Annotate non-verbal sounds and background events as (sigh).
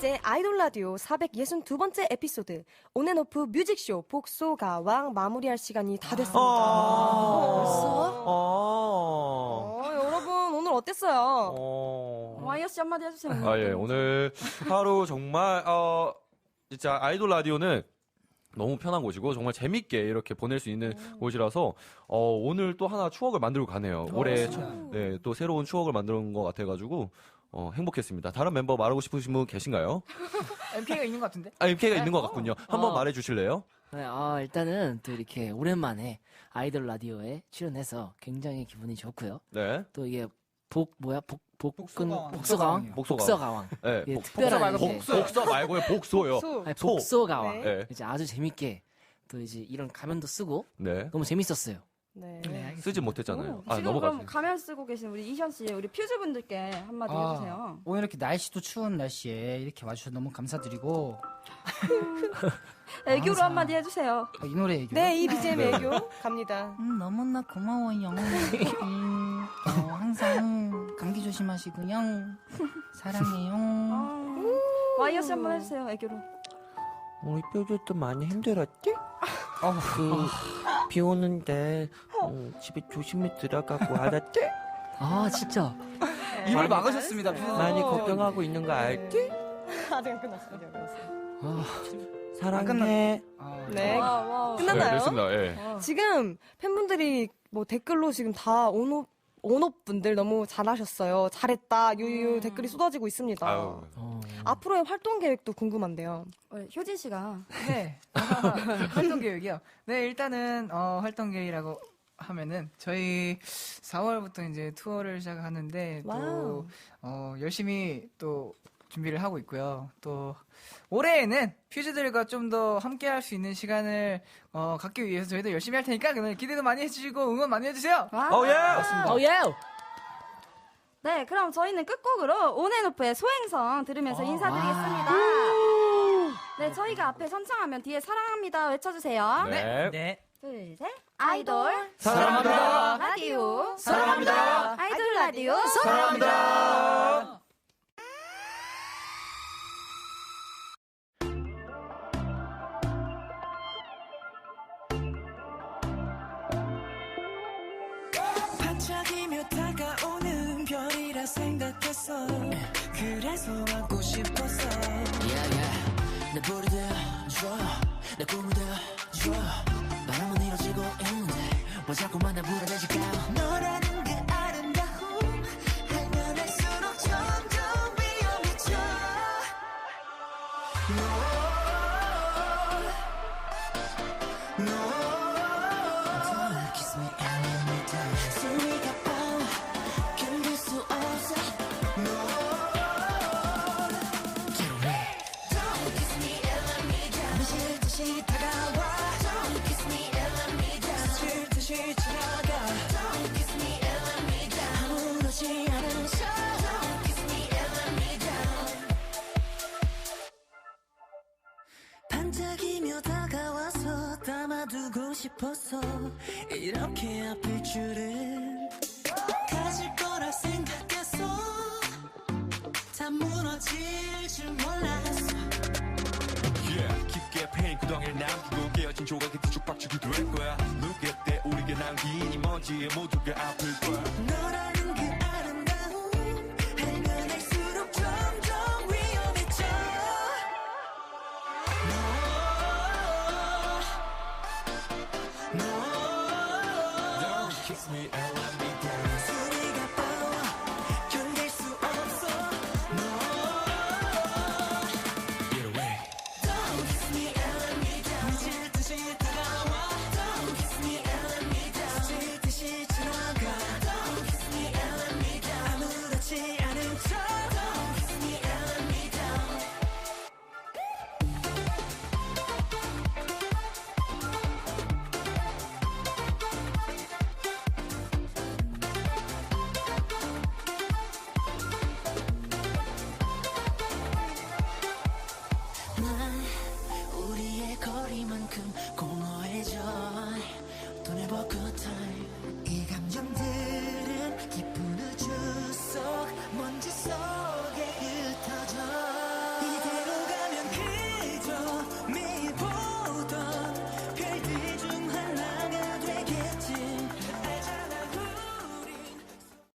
이제 아이돌 라디오 462번째 에피소드 온앤오프 뮤직쇼 복소가 왕 마무리할 시간이 다 됐습니다. 어. 어, 여러분 오늘 어땠어요? 어. 와이어 씨 한마디 해주세요. 아, 예. 오늘 하루 정말, 어, 진짜 아이돌 라디오는 너무 편한 곳이고 정말 재밌게 이렇게 보낼 수 있는 곳이라서 어, 오늘 또 하나 추억을 만들고 가네요. 올해 첫- 네, 또 새로운 추억을 만드는 것 같아가지고 어, 행복했습니다. 다른 멤버 말하고 싶으신 분 계신가요? (laughs) MK가 있는 것 같은데? 아, MK가 있는 것 같군요. 한번 어. 말해 주실래요? 네, 아, 일단은 또 이렇게 오랜만에 아이돌 라디오에 출연해서 굉장히 기분이 좋고요. 네. 또 이게 복 뭐야 복 복근 복서가왕. 복서가왕 네. 예, 복, 특별한 말고 이제- 복서. 복서 말고요. 복소요. 수. 아니, 소. 복서가왕 네. 네. 이제 아주 재밌게 또 이제 이런 가면도 쓰고 네. 너무 재밌었어요. 네. 네. 쓰지 못했잖아요. 오, 아, 지금 넘어가세요. 그럼 가면 쓰고 계신 우리 이현 씨, 우리 퓨즈 분들께 한마디 아, 해주세요. 오늘 이렇게 날씨도 추운 날씨에 이렇게 와주셔서 너무 감사드리고 (laughs) 애교로 항상. 한마디 해주세요. 어, 이 노래 얘기 네, 이 BGM 애교 (laughs) 갑니다. 음, 너무나 고마워요. 음, 어, 항상 감기 조심하시고요. 사랑해요. 아, 와이어 씨 한번 해주세요. 애교로. 우리 뼈들도 많이 힘들었지? (laughs) 어, 그, 비 오는데, 어, 집에 조심히 들어가고, 알았지? 아 진짜 입을 막으셨습니다. 많이 걱정하고 있는 거 알지? 아직 안 끝났어요. 아직 안 끝났어요. 아, 사랑해. 아, 네. 와, 와. 끝났나요? 네, 됐습니다. 예. 와. 지금 팬분들이 뭐 댓글로 지금 다 온업 온업 분들 너무 잘하셨어요. 잘했다. 유유 음. 댓글이 쏟아지고 있습니다. 아유. 어. 앞으로의 활동 계획도 궁금한데요. 어, 효진 씨가 네. (laughs) 활동 계획이요. 네, 일단은 어, 활동 계획이라고 하면은 저희 4월부터 이제 투어를 시작하는데 와우. 또 어, 열심히 또 준비를 하고 있고요. 또 올해에는 퓨즈들과 좀 더 함께 할 수 있는 시간을 어, 갖기 위해서 저희도 열심히 할 테니까 그날 기대도 많이 해주시고 응원 많이 해주세요. 와. 어, 예! 어 예. 네, 그럼 저희는 끝곡으로 온앤오프의 소행성 들으면서 인사드리겠습니다. 네, 저희가 앞에 선창하면 뒤에 사랑합니다 외쳐주세요. 네. 네. 둘, 셋. 아이돌 사랑합니다. 라디오 사랑합니다. 아이돌 라디오 사랑합니다. 반짝이며 다가오는 별이라 생각했어. 그래서 안고 싶었어. Yeah, yeah. 내 불이 되어줘. 내 꿈이 되어줘. 바람은 이뤄지고 있는데 왜 자꾸만 나 불안해질까? 너라는 그 아름다움 알면 할수록 점점 위험해져. 너, 너 반짝이며 다가와서 담아두고 싶었어 이렇게 아플 줄은 가질 거라 생각했어 다 무너질 줄 몰랐어 Yeah, 깊게 패인 구덩이를 남기고 깨어진 조각이 뒤죽박죽이 될 거야. 누구 때 우리가 남긴 이 먼지에 모두가 아플 거야